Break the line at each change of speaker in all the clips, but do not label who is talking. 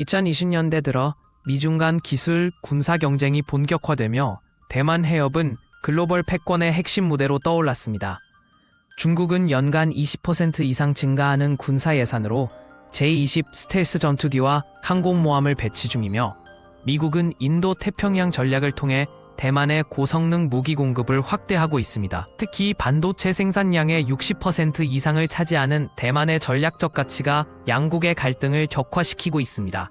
2020년대 들어 미중 간 기술 군사 경쟁이 본격화되며 대만 해협은 글로벌 패권의 핵심 무대로 떠올랐습니다. 중국은 연간 20% 이상 증가하는 군사 예산으로 제20 스텔스 전투기와 항공모함을 배치 중이며 미국은 인도 태평양 전략을 통해 대만의 고성능 무기 공급을 확대하고 있습니다. 특히 반도체 생산량의 60% 이상을 차지하는 대만의 전략적 가치가 양국의 갈등을 격화시키고 있습니다.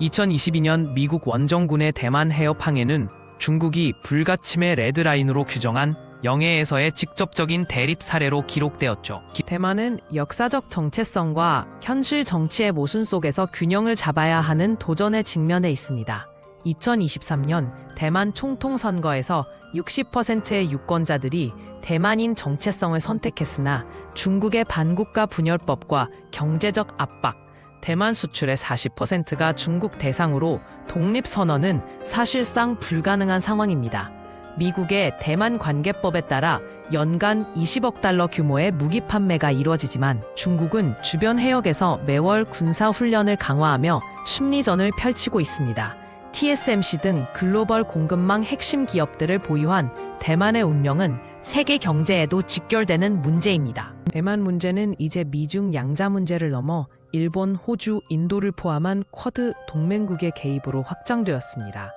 2022년 미국 원정군의 대만 해협 항해는 중국이 불가침의 레드라인으로 규정한 영해에서의 직접적인 대립 사례로 기록되었죠. 대만은 역사적 정체성과 현실 정치의 모순 속에서 균형을 잡아야 하는 도전에 직면해 있습니다. 2023년 대만 총통 선거에서 60%의 유권자들이 대만인 정체성을 선택했으나 중국의 반국가 분열법과 경제적 압박, 대만 수출의 40%가 중국 대상으로 독립선언은 사실상 불가능한 상황입니다. 미국의 대만 관계법에 따라 연간 20억 달러 규모의 무기 판매가 이루어지지만 중국은 주변 해역에서 매월 군사 훈련을 강화하며 심리전을 펼치고 있습니다. TSMC 등 글로벌 공급망 핵심 기업들을 보유한 대만의 운명은 세계 경제에도 직결되는 문제입니다. 대만 문제는 이제 미중 양자 문제를 넘어 일본, 호주, 인도를 포함한 쿼드 동맹국의 개입으로 확장되었습니다.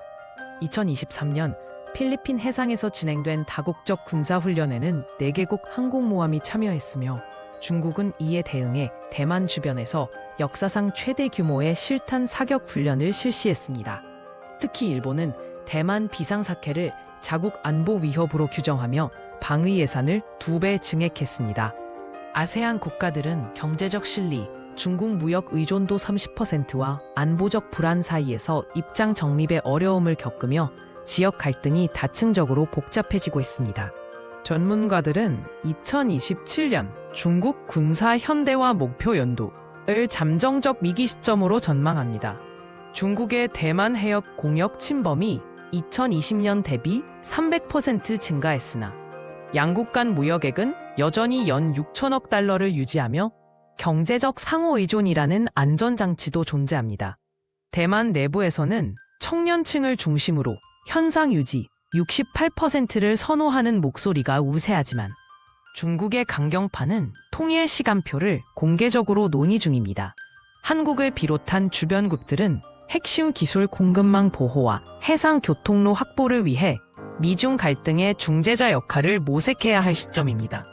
2023년 필리핀 해상에서 진행된 다국적 군사훈련에는 4개국 항공모함이 참여했으며 중국은 이에 대응해 대만 주변에서 역사상 최대 규모의 실탄 사격 훈련을 실시했습니다. 특히 일본은 대만 비상사태를 자국 안보 위협으로 규정하며 방위 예산을 두 배 증액했습니다. 아세안 국가들은 경제적 실리, 중국 무역 의존도 30%와 안보적 불안 사이에서 입장 정립에 어려움을 겪으며 지역 갈등이 다층적으로 복잡해지고 있습니다. 전문가들은 2027년 중국 군사 현대화 목표 연도를 잠정적 위기 시점으로 전망합니다. 중국의 대만 해역 공역 침범이 2020년 대비 300% 증가했으나 양국 간 무역액은 여전히 연 6천억 달러를 유지하며 경제적 상호 의존이라는 안전장치도 존재합니다. 대만 내부에서는 청년층을 중심으로 현상 유지 68%를 선호하는 목소리가 우세하지만 중국의 강경파는 통일 시간표를 공개적으로 논의 중입니다. 한국을 비롯한 주변국들은 핵심 기술 공급망 보호와 해상 교통로 확보를 위해 미중 갈등의 중재자 역할을 모색해야 할 시점입니다.